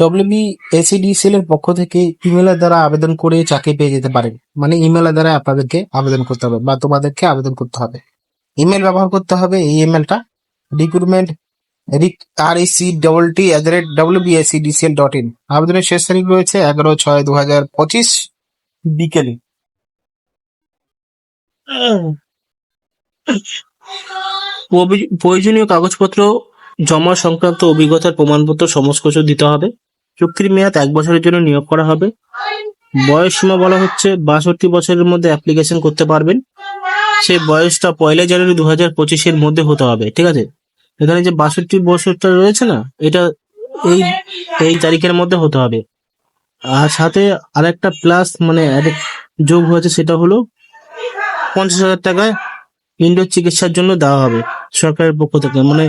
WB SEDCL এর পক্ষ থেকে ইমেলের দ্বারা আবেদন করে চাকরি পেয়ে যেতে পারেন। মানে ইমেলের দ্বারা আপনাদেরকে আবেদন করতে হবে বা তোমাদেরকে আবেদন করতে হবে। ইমেল ব্যবহার করতে হবে এই ইমেলটা recruitment R C double T at the rate W WBACDCL dot in আবেদনের শেষ তারিখ রয়েছে এগারো ছয় দু হাজার পঁচিশ বিকেলে। প্রয়োজনীয় কাগজপত্র, জমা সংক্রান্ত অভিজ্ঞতার প্রমাণপত্র সমস্ত কিছু দিতে হবে। চুক্তির মেয়াদ এক বছরের জন্য নিয়োগ করা হবে। বয়স সীমা বলা হচ্ছে বাষট্টি বছরের মধ্যে অ্যাপ্লিকেশন করতে পারবেন। সেই বয়সটা পয়লা জানুয়ারি দু হাজার পঁচিশের মধ্যে হতে হবে, ঠিক আছে? এখানে যে বাষট্টি বছরটা রয়েছে না, এটা এই এই তারিখের মধ্যে হতে হবে। আর সাথে আরেকটা প্লাস মানে যোগ হয়েছে সেটা হলো পঞ্চাশ হাজার টাকায় ইন্ডোর চিকিৎসার জন্য দেওয়া হবে সরকারের পক্ষ থেকে মানে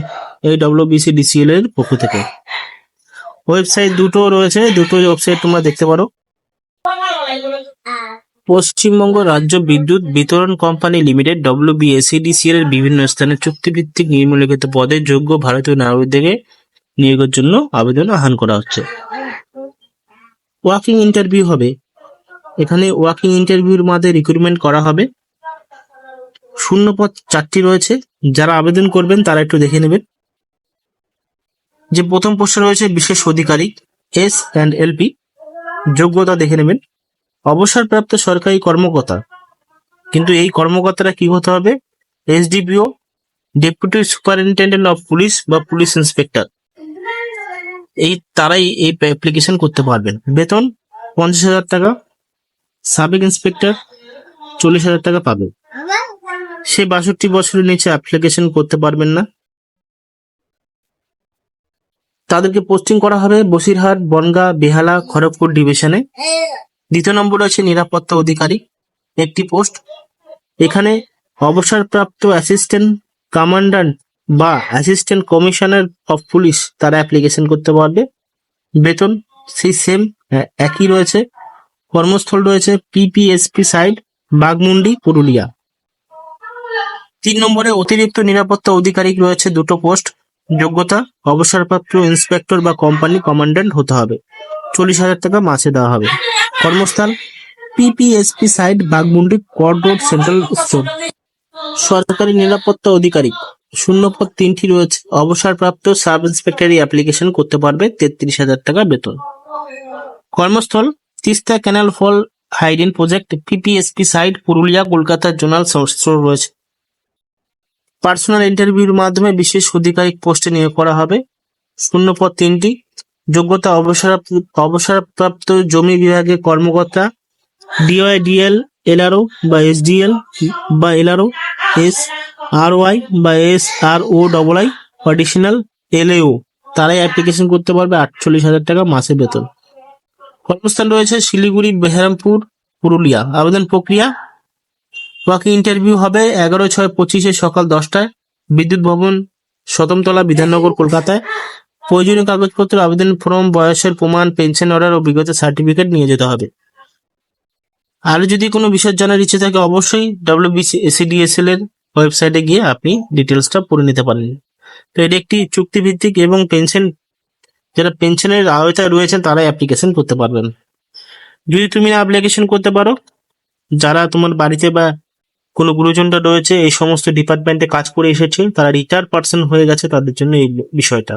এই ডব্লিউবিসি ডিসিএল এর পক্ষ থেকে। ওয়েবসাইট দুটো রয়েছে, দুটো ওয়েবসাইট তোমরা দেখতে পারো। পশ্চিমবঙ্গ রাজ্য বিদ্যুৎ বিতরণ কোম্পানি লিমিটেড ডব্লিউ ডব্লিউবিএসিডিসিএল এর বিভিন্ন স্থানে চুক্তিভিত্তিক নিম্নলিখিত পদে যোগ্য ভারতীয় নাগরিকদের নিয়োগের জন্য আবেদন আহ্বান করা হচ্ছে। ওয়াকিং ইন্টারভিউ হবে। এখানে ওয়াকিং ইন্টারভিউর মাধ্যমে রিক্রুটমেন্ট করা হবে। শূন্য পদ চারটি রয়েছে। যারা আবেদন করবেন তারা একটু দেখে নেবেন। যে প্রথম পোস্টে রয়েছে বিশেষ অধিকারী এস অ্যান্ড এলপি যোগ্যতা দেখে নেবেন। অবসরপ্রাপ্ত সরকারি কর্মকর্তা, কিন্তু এই কর্মকর্তারা কি হতে হবে? SDPO deputy superintendent of police বা পুলিশ ইন্সপেক্টর এই তারাই এই অ্যাপ্লিকেশন করতে পারবেন। বেতন পঞ্চাশ হাজার টাকা, সাবেক ইন্সপেক্টর চল্লিশ হাজার টাকা পাবে। সে বাষট্টি বছরের নিচে অ্যাপ্লিকেশন করতে পারবেন না। তাদেরকে পোস্টিং করা হবে বসিরহাট, বনগা, বেহালা, খড়গপুর ডিভিশনে দ্বিতীয় নম্বর আছে নিরাপত্তা অধিকারী, একটি পোস্ট এখানে অবসরপ্রাপ্ত অ্যাসিস্ট্যান্ট কমান্ড্যান্ট বা অ্যাসিস্ট্যান্ট কমিশনার অফ পুলিশ তারা অ্যাপ্লিকেশন করতে পারবে। বেতন সেই সেম একই রয়েছে। কর্মস্থল রয়েছে পিপিএসপি সাইড বাগমুন্ডি পুরুলিয়া। তিন নম্বরে অতিরিক্ত নিরাপত্তা অধিকারী রয়েছে দুটো পোস্ট যোগ্যতা, অবসরপ্রাপ্ত ইন্সপেক্টর বা কোম্পানি কমান্ড্যান্ট হতে হবে। চল্লিশ হাজার টাকা মাসে দেওয়া হবে। কর্মস্থান পিপিএসপি সাইড বাগমুন্ডি কর রোড, সেন্ট্রাল স্টোর। সরকারি নিরাপত্তা অধিকারী শূন্য পদ তিনটি রয়েছে। অবসরপ্রাপ্ত সাব ইন্সপেক্টরি অ্যাপ্লিকেশন করতে পারবে তেত্রিশ হাজার টাকা বেতন। কর্মস্থল, Teesta canal fall hydel project, PPSP site Purulia কলকাতার জোনাল স্টোর রয়েছে। পার্সোনাল ইন্টারভিউর মাধ্যমে বিশেষ অধিকারিক পোস্টে নিয়োগ করা হবে। শূন্য পদ তিনটি, যোগ্যতা অবসর, অবসরপ্রাপ্ত জমি বিভাগে কর্মকর্তা ডিওয়াইডিএল এলআরও বা এসডিএল বা এলআরও এস আর ওয়াই বা S R O double I additional LAO. তারাই অ্যাপ্লিকেশন করতে পারবে আটচল্লিশ হাজার টাকা মাসে বেতন। কর্মস্থান রয়েছে শিলিগুড়ি, বেহারামপুর, পুরুলিয়া। আবেদন প্রক্রিয়া ওয়াকিং ইন্টারভিউ হবে এগারো, ছয়, পঁচিশে সকাল দশটায়। বিদ্যুৎ ভবন সতমতলা বিধাননগর, কলকাতায়। প্রয়োজনীয় কাগজপত্র, আবেদন ফর্ম, বয়সের প্রমাণ, পেনশন অর্ডার ও বিগত সার্টিফিকেট নিয়ে যেতে হবে। আর যদি কোনো বিষয় জানার ইচ্ছে থাকে, অবশ্যই ডব্লিউবিসি এসিডিএসএল এর ওয়েবসাইটে গিয়ে আপনি ডিটেলসটা পড়ে নিতে পারেন। তো এটি একটি চুক্তিভিত্তিক এবং পেনশন, যারা পেনশনের আওতায় রয়েছেন, তারাই অ্যাপ্লিকেশন করতে পারবেন। যদি তুমি অ্যাপ্লিকেশন করতে পারো, যারা তোমার বাড়িতে বা কোনো গুরুজনরা রয়েছে, এই সমস্ত ডিপার্টমেন্টে কাজ করে এসেছে, তারা রিটায়ার পার্সন হয়ে গেছে, তাদের জন্য এই বিষয়টা।